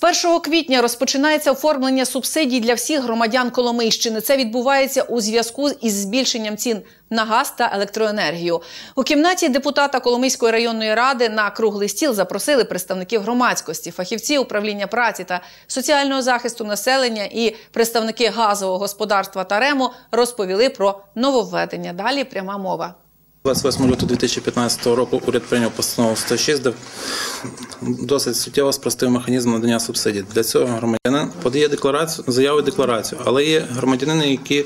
З 1 квітня розпочинається оформлення субсидій для всіх громадян Коломийщини. Це відбувається у зв'язку із збільшенням цін на газ та електроенергію. У кімнаті депутата Коломийської районної ради на круглий стіл запросили представників громадськості, фахівці управління праці та соціального захисту населення і представники газового господарства та РЕМО розповіли про нововведення. Далі пряма мова. 28 лютого 2015 року уряд прийняв постанову 106, де досить суттєво спростив механізм надання субсидій. Для цього громадянин подає декларацію, заяву декларацію, але є громадянини, які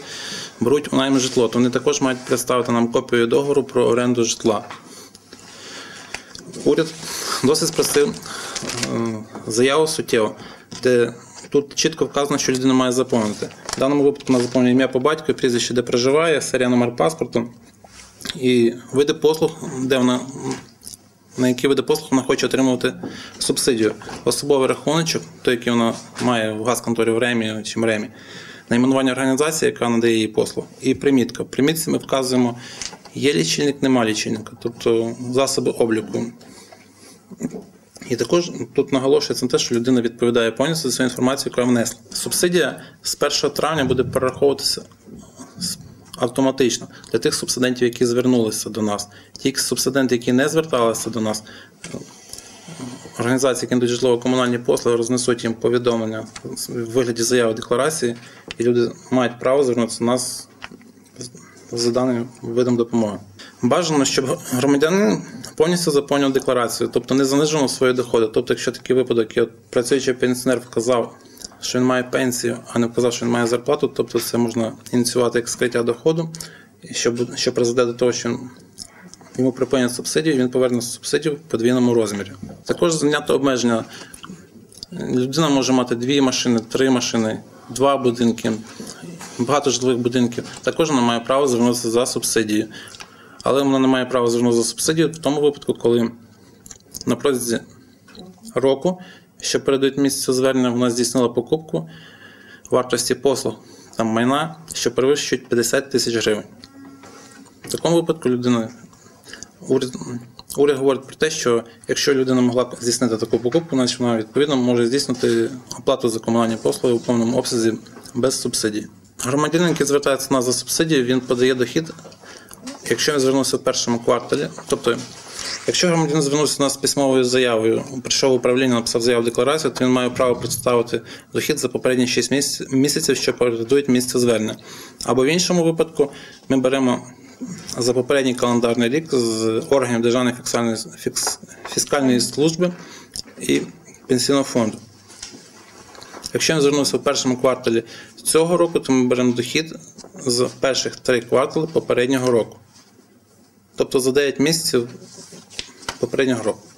беруть у найм житло, то вони також мають представити нам копію договору про оренду житла. Уряд досить спростив е, заяву суттєво, де тут чітко вказано, що людина має заповнити. В даному випадку вона заповнює ім'я по батькові, прізвище, де проживає, серія номер паспорту і види послуг, де вона. На які види послуг вона хоче отримувати субсидію. Особовий рахуночок, той, який вона має в газконторі в РЕМі чи МРЕМі, найменування організації, яка надає їй послуг, і примітка. В примітці ми вказуємо, є лічильник, нема лічильника, тобто засоби обліку. І також тут наголошується на те, що людина відповідає повністю за свою інформацію, яку внесла. Субсидія з 1 травня буде перераховуватися автоматично для тих субсидентів, які звернулися до нас. Ті субсиденти, які не зверталися до нас, організації, які надають житлово-комунальні послуги, рознесуть їм повідомлення в вигляді заяви декларації, і люди мають право звернутися до нас за даним видом допомоги. Бажано, щоб громадянин повністю заповнював декларацію, тобто не занижував свої доходи. Тобто, якщо такий випадок, як працюючий пенсіонер вказав, що він має пенсію, а не вказав, що він має зарплату, тобто це можна ініціювати як скриття доходу, що, що призведе до того, що йому припинять субсидію, він поверне субсидію в подвійному розмірі. Також знято обмеження. Людина може мати дві машини, три машини, два будинки, багато житлових будинків. Також вона має право звернутися за субсидією. Але вона не має права звернутися за субсидію в тому випадку, коли на протязі року, що передають місяцю звернення, вона здійснила покупку вартості послуг та майна, що перевищують 50 тисяч гривень. В такому випадку людина уряд, уряд говорить про те, що якщо людина могла здійснити таку покупку, значить вона відповідно може здійснити оплату за комунальні послуги у повному обсязі без субсидій. Громадянин, який звертається на за субсидію, він подає дохід, якщо він звернувся в першому кварталі, тобто. Якщо громадянин звернувся до нас з письмовою заявою, прийшов в управління, написав заяву декларацію, то він має право представити дохід за попередні 6 місяців, що передують місце звернення. Або в іншому випадку ми беремо за попередній календарний рік з органів Державної фіскальної, служби і пенсійного фонду. Якщо він звернувся в першому кварталі цього року, то ми беремо дохід з перших три квартали попереднього року. Тобто за 9 місяців попереднього року.